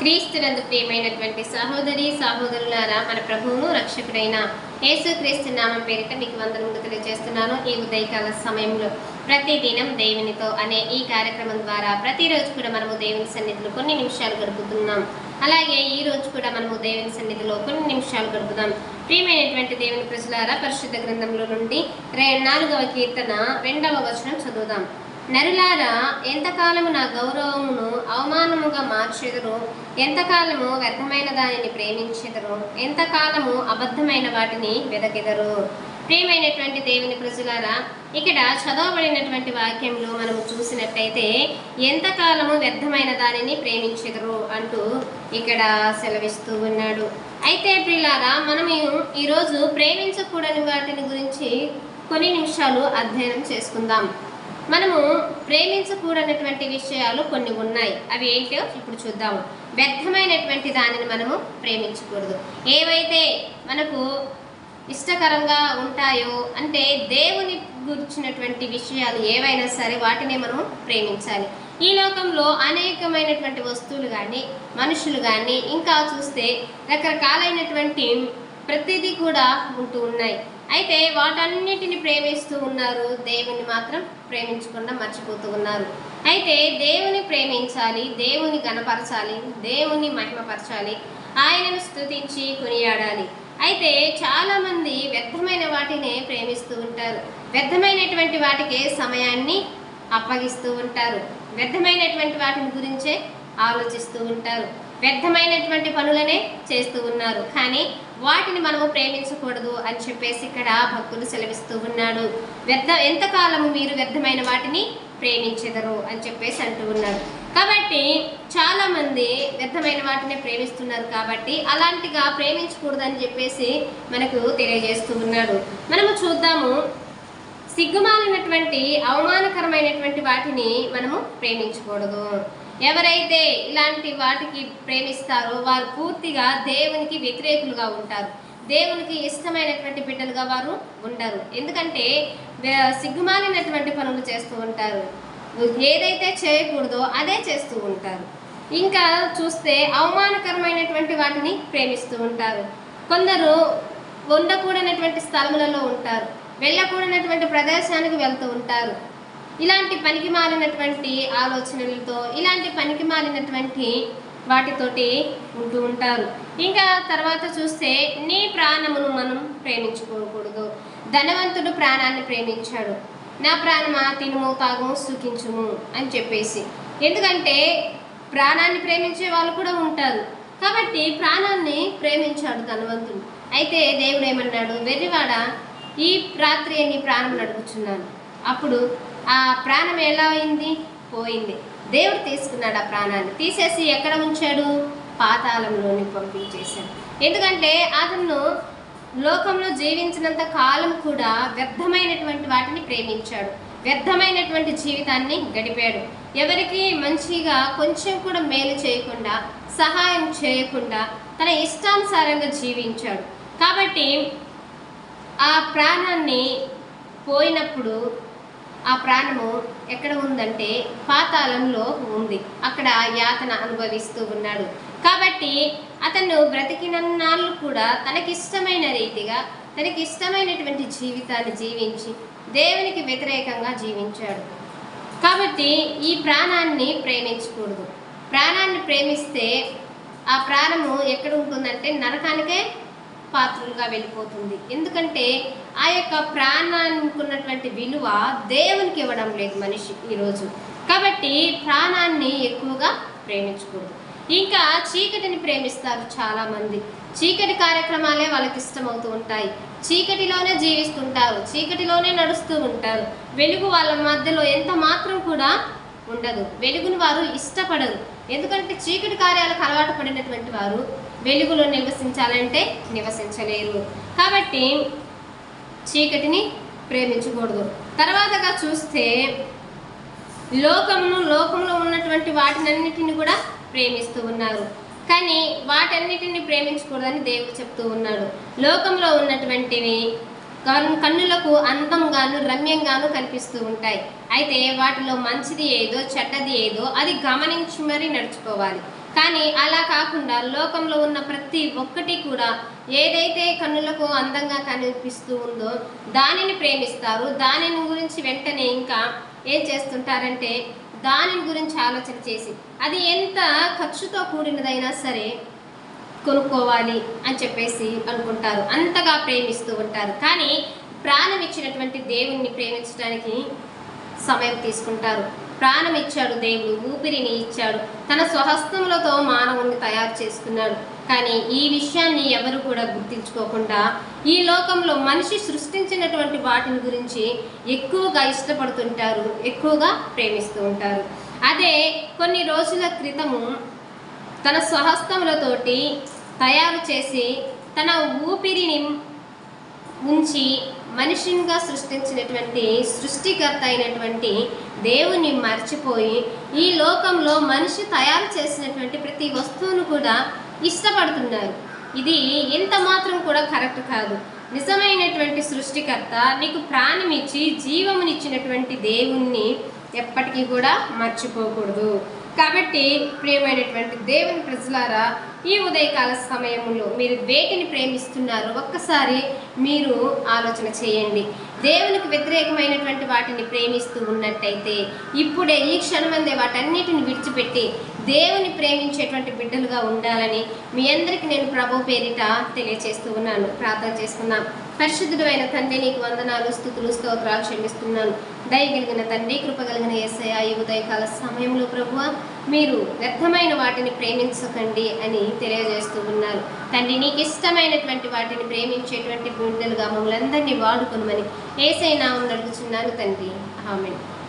క్రీస్తునందు ప్రియమైనటువంటి సహోదరి సహోదరులారా మన ప్రభువును రక్షకుడైన యేసుక్రీస్తు నామం పేరిట మీకు వందనములు తెలియజేస్తున్నాను. ఈ ఉదయకాల సమయంలో ప్రతి దినం దేవునితో అనే ఈ కార్యక్రమం ద్వారా ప్రతిరోజు కూడా మనము దేవుని సన్నిధిలో కొన్ని నిమిషాలు గడుపుతున్నాం. అలాగే ఈ రోజు కూడా మనము దేవుని సన్నిధిలో కొన్ని నిమిషాలు గడుపుదాం. ప్రియమైనటువంటి దేవుని ప్రజలారా పరిశుద్ధ గ్రంథంలో నుండి రే నాలుగవ కీర్తన రెండవ వచనం చదువుదాం. నరులారా ఎంతకాలము నా గౌరవమును అవమానముగా మార్చెదరు? ఎంతకాలము వ్యర్థమైన దానిని ప్రేమించెదరు? ఎంతకాలము అబద్ధమైన వాటిని వెదకెదరు? ప్రియమైనటువంటి దేవుని ప్రజలారా ఇక్కడ చదవబడినటువంటి వాక్యంలో మనం చూసినట్టయితే ఎంతకాలము వ్యర్థమైన దానిని ప్రేమించెదరు అంటూ ఇక్కడ సెలవిస్తూ ఉన్నాడు. అయితే ప్రియులారా మనం ఈరోజు ప్రేమించకూడని వాటిని గురించి కొన్ని నిమిషాలు అధ్యయనం చేసుకుందాం. మనము ప్రేమించకూడనటువంటి విషయాలు కొన్ని ఉన్నాయి. అవి ఏంటో ఇప్పుడు చూద్దాము. వ్యర్థమైనటువంటి దానిని మనము ప్రేమించకూడదు. ఏవైతే మనకు ఇష్టకరంగా ఉంటాయో అంటే దేవుని గురించినటువంటి విషయాలు ఏవైనా సరే వాటిని మనము ప్రేమించాలి. ఈ లోకంలో అనేకమైనటువంటి వస్తువులు కానీ మనుషులు కానీ ఇంకా చూస్తే రకరకాలైనటువంటి ప్రతిదీ కూడా ఉంటూ ఉన్నాయి. అయితే వాటన్నిటిని ప్రేమిస్తూ ఉన్నారు. దేవుని మాత్రం ప్రేమించకుండా మర్చిపోతూ ఉన్నారు. అయితే దేవుని ప్రేమించాలి దేవుని గణపరచాలి దేవుని మహిమపరచాలి ఆయనను స్థుతించి కొనియాడాలి. అయితే చాలామంది వ్యర్థమైన వాటినే ప్రేమిస్తూ ఉంటారు. వ్యర్థమైనటువంటి వాటికి సమయాన్ని అప్పగిస్తూ ఉంటారు. వ్యర్థమైనటువంటి వాటిని గురించే ఆలోచిస్తూ ఉంటారు. వ్యర్థమైనటువంటి పనులనే చేస్తూ ఉన్నారు. కానీ వాటిని మనము ప్రేమించకూడదు అని చెప్పేసి ఇక్కడ భక్తులు సెలవిస్తూ ఉన్నాడు వ్యర్థ ఎంతకాలము మీరు వ్యర్థమైన వాటిని ప్రేమించెదరు అని చెప్పేసి అంటూ ఉన్నాడు కాబట్టి చాలా మంది వ్యర్థమైన వాటిని ప్రేమిస్తున్నారు కాబట్టి అలాంటిగా ప్రేమించకూడదు అని చెప్పేసి మనకు తెలియజేస్తూ ఉన్నాడు మనము చూద్దాము సిగ్గుమాలినటువంటి అవమానకరమైనటువంటి వాటిని మనము ప్రేమించకూడదు. ఎవరైతే ఇలాంటి వాటికి ప్రేమిస్తారో వారు పూర్తిగా దేవునికి వ్యతిరేకులుగా ఉంటారు. దేవునికి ఇష్టమైనటువంటి బిడ్డలుగా వారు ఉండరు. ఎందుకంటే సిగ్గుమాలినటువంటి పనులు చేస్తూ ఉంటారు. ఏదైతే చేయకూడదో అదే చేస్తూ ఉంటారు. ఇంకా చూస్తే అవమానకరమైనటువంటి వాటిని ప్రేమిస్తూ ఉంటారు. కొందరు ఉండకూడనటువంటి స్థలములలో ఉంటారు. వెళ్ళకూడనటువంటి ప్రదేశానికి వెళ్తూ ఉంటారు. ఇలాంటి పనికి మాలినటువంటి ఆలోచనలతో ఇలాంటి పనికి మాలినటువంటి వాటితోటి ఉంటూ ఉంటారు. ఇంకా తర్వాత చూస్తే నీ ప్రాణమును మనం ప్రేమించుకోకూడదు. ధనవంతుడు ప్రాణాన్ని ప్రేమించాడు. నా ప్రాణమా? తినుము తాగుము సుఖించుము అని చెప్పేసి. ఎందుకంటే ప్రాణాన్ని ప్రేమించే వాళ్ళు కూడా ఉంటారు. కాబట్టి ప్రాణాన్ని ప్రేమించాడు ధనవంతుడు. అయితే దేవుడు ఏమన్నాడు? వెర్రివాడ ఈ రాత్రి నీ ప్రాణం నడుపుచున్నాను. అప్పుడు ఆ ప్రాణం ఎలా అయింది? పోయింది. దేవుడు తీసుకున్నాడు ఆ ప్రాణాన్ని. తీసేసి ఎక్కడ ఉంచాడు? పాతాళంలోని పంపించేశాడు ఎందుకంటే అతను లోకంలో జీవించినంత కాలం కూడా వ్యర్థమైనటువంటి వాటిని ప్రేమించాడు. వ్యర్థమైనటువంటి జీవితాన్ని గడిపాడు. ఎవరికి మంచిగా కొంచెం కూడా మేలు చేయకుండా సహాయం చేయకుండా తన ఇష్టానుసారంగా జీవించాడు. కాబట్టి ఆ ప్రాణాన్ని పోయినప్పుడు ఆ ప్రాణము ఎక్కడ ఉందంటే పాతాళంలో ఉంది. అక్కడ యాతన అనుభవిస్తూ ఉన్నాడు. కాబట్టి అతను బ్రతికినన్నాళ్ళు కూడా తనకిష్టమైన రీతిగా తనకి ఇష్టమైనటువంటి జీవితాన్ని జీవించి దేవునికి వ్యతిరేకంగా జీవించాడు. కాబట్టి ఈ ప్రాణాన్ని ప్రేమించకూడదు. ప్రాణాన్ని ప్రేమిస్తే ఆ ప్రాణము ఎక్కడ ఉంటుందంటే నరకానికే పాత్రలుగా వెళ్ళిపోతుంది. ఎందుకంటే ఆ యొక్క ప్రాణానికి ఉన్నటువంటి విలువ దేవునికి ఇవ్వడం లేదు మనిషి ఈరోజు కాబట్టి ప్రాణాన్ని ఎక్కువగా ప్రేమించకూడదు. ఇంకా చీకటిని ప్రేమిస్తారు చాలామంది. చీకటి కార్యక్రమాలే వాళ్ళకి ఇష్టమవుతూ ఉంటాయి. చీకటిలోనే జీవిస్తుంటారు. చీకటిలోనే నడుస్తూ ఉంటారు. వెలుగు వాళ్ళ మధ్యలో ఎంత మాత్రం కూడా ఉండదు. వెలుగును వారు ఇష్టపడరు. ఎందుకంటే చీకటి కార్యాలకు అలవాటు పడినటువంటి వారు వెలుగులో నివసించాలంటే నివసించలేరు. కాబట్టి చీకటిని ప్రేమించకూడదు. తర్వాతగా చూస్తే లోకమును లోకంలో ఉన్నటువంటి వాటినన్నిటిని కూడా ప్రేమిస్తూ ఉన్నారు. కానీ వాటన్నిటిని ప్రేమించకూడదని దేవుడు చెప్తూ ఉన్నాడు. లోకంలో ఉన్నటువంటివి కన్నులకు అందంగాను రమ్యంగాను కనిపిస్తూ ఉంటాయి. అయితే వాటిలో మంచిది ఏదో చెడ్డది ఏదో అది గమనించి మరీ నడుచుకోవాలి. కానీ అలా కాకుండా లోకంలో ఉన్న ప్రతి ఒక్కటి కూడా ఏదైతే కన్నులకు అందంగా కనిపిస్తూ ఉందో దానిని ప్రేమిస్తారు. దానిని గురించి వెంటనే ఇంకా ఏం చేస్తుంటారంటే దానిని గురించి ఆలోచన చేసి అది ఎంత ఖర్చుతో కూడినదైనా సరే కొనుక్కోవాలి అని చెప్పేసి అనుకుంటారు. అంతగా ప్రేమిస్తూ ఉంటారు. కానీ ప్రాణం ఇచ్చినటువంటి దేవుణ్ణి ప్రేమించడానికి సమయం తీసుకుంటారు. ప్రాణం ఇచ్చాడు దేవుడు ఊపిరిని ఇచ్చాడు. తన స్వహస్తములతో మానవుణ్ణి తయారు చేసుకున్నాడు కానీ ఈ విషయాన్ని ఎవరు కూడా గుర్తించుకోకుండా ఈ లోకంలో మనిషి సృష్టించినటువంటి వాటిని గురించి ఎక్కువగా ఇష్టపడుతుంటారు ఎక్కువగా ప్రేమిస్తూ ఉంటారు. అదే కొన్ని రోజుల క్రితము తన స్వహస్తములతోటి తయారు చేసి తన ఊపిరిని ఉంచి మనిషినిగా సృష్టించినటువంటి సృష్టికర్త అయినటువంటి దేవుని మర్చిపోయి ఈ లోకంలో మనిషి తయారు చేసినటువంటి ప్రతి వస్తువును కూడా ఇష్టపడుతున్నారు. ఇది ఎంత మాత్రం కూడా కరెక్ట్ కాదు. నిజమైనటువంటి సృష్టికర్త నీకు ప్రాణం ఇచ్చి జీవమునిచ్చినటువంటి దేవుణ్ణి ఎప్పటికీ కూడా మర్చిపోకూడదు. కాబట్టి ప్రియమైనటువంటి దేవుని ప్రజలారా ఈ ఉదయకాల సమయంలో మీరు వేటిని ప్రేమిస్తున్నారో ఒక్కసారి మీరు ఆలోచన చేయండి. దేవునికి వ్యతిరేకమైనటువంటి వాటిని ప్రేమిస్తూ ఉన్నట్టయితే ఇప్పుడే ఈ క్షణమందే వాటన్నిటిని విడిచిపెట్టి దేవుని ప్రేమించేటువంటి బిడ్డలుగా ఉండాలని మీ అందరికీ నేను ప్రభు పేరిట తెలియచేస్తూ ఉన్నాను. ప్రార్థన చేసుకున్నాం పరిశుద్ధుడు అయిన తండ్రి నీకు వందనాలు స్థుతులు స్తోత్రాలు క్షమిస్తున్నాను దయగలిగిన తండ్రి కృపగలిగిన ఏసయ ఈ ఉదయకాల సమయంలో ప్రభువ మీరు వ్యర్థమైన వాటిని ప్రేమించకండి అని తెలియజేస్తూ ఉన్నారు. తండ్రి నీకు ఇష్టమైనటువంటి వాటిని ప్రేమించేటువంటి బిడ్డలుగా మమ్మల్ని అందరినీ వాడుకునమని ఏసైనా నడుచున్నాను తండ్రి. ఆమెను.